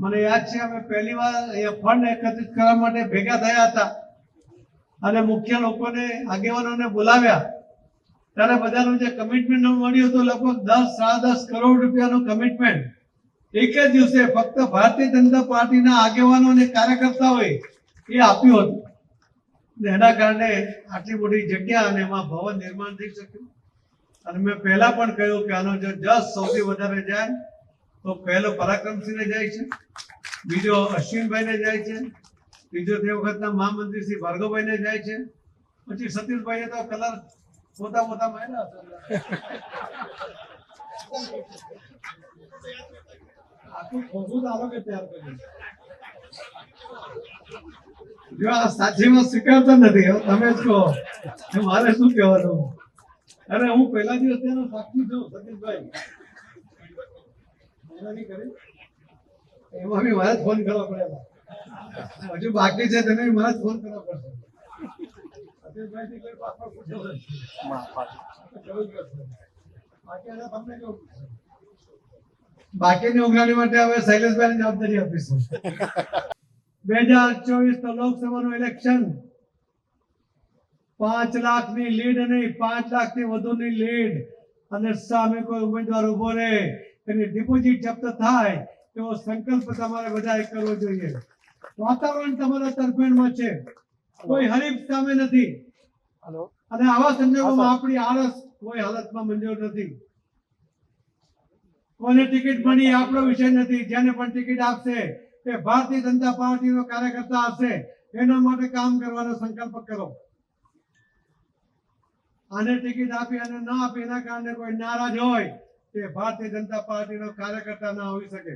મને યાદ છે, અમે પહેલી વાર અહીંયા ફંડ એકત્રિત કરવા માટે ભેગા થયા હતા. અને મુખ્ય લોકોને, આગેવાનોને બોલાવ્યા. ત્યારે બધાનું જે કમિટમેન્ટ મળ્યું હતું, લગભગ દસ, સાડા દસ કરોડ રૂપિયાનું કમિટમેન્ટ એક જ દિવસે ફક્ત ભારતીય જનતા પાર્ટીના આગેવાનો અને કાર્યકર્તાઓએ એ આપ્યું હતું. ને એના કારણે આટલી મોટી જગ્યા અને એમાં ભવન નિર્માણ થઈ શક્યું. અને મેં પહેલા પણ કહ્યું કે આનો જો જસ સૌથી વધારે જાય તો પહેલો પરાક્રમસિંહને જાય છે, બીજો અશ્વિનભાઈને જાય છે, ત્રીજો તે વખતના મહામંત્રી શ્રી ભાર્ગવભાઈને જાય છે, પછી સતીશભાઈએ તો કલર પોતા પોતા માર્યા આખું ખોખું તો આ સાચીમાં સ્વીકારતા નથી તમે કહો. મારે શું કહેવાનું? અરે હું પહેલા દિવસ તેનો સાક્ષી છું, સતીશભાઈ. એમાં બી મારા ફોન કરવા પડેલા હજુ બાકી છે તમે મારા ફોન કરવા પડશે? બાકીની ઉઘરાણી માટે હવે શૈલેષભાઈ જવાબદારી આપીશું. બે હજાર ચોવીસ લોકસભાનું ઇલેક્શન પાંચ લાખની લીડ નહીં, પાંચ લાખથી વધુની લીડ. અને સામે કોઈ ઉમેદવાર ઊભો રહે. એની ડિપોઝિટ જપ્ત થાય એવો સંકલ્પ તમારે બધાએ કરવો જોઈએ. વાતાવરણ તમારા તરફેણમાં છે. કોઈ હરીફ સામે નથી. અને આવા સંજોગોમાં આપણી આળસ કોઈ હાલતમાં મંજૂર નથી. કોને ટિકિટ મળી આપણો વિષય નથી. જેને પણ ટિકિટ આપશે તે ભારતીય જનતા પાર્ટીનો કાર્યકર્તા હશે. એના માટે કામ કરવાનો સંકલ્પ કરો. આને ટિકિટ આપી અને ન આપી એના કારણે કોઈ નારાજ હોય તે ભારતીય જનતા પાર્ટીનો કાર્યકર્તા ના હોઈ શકે.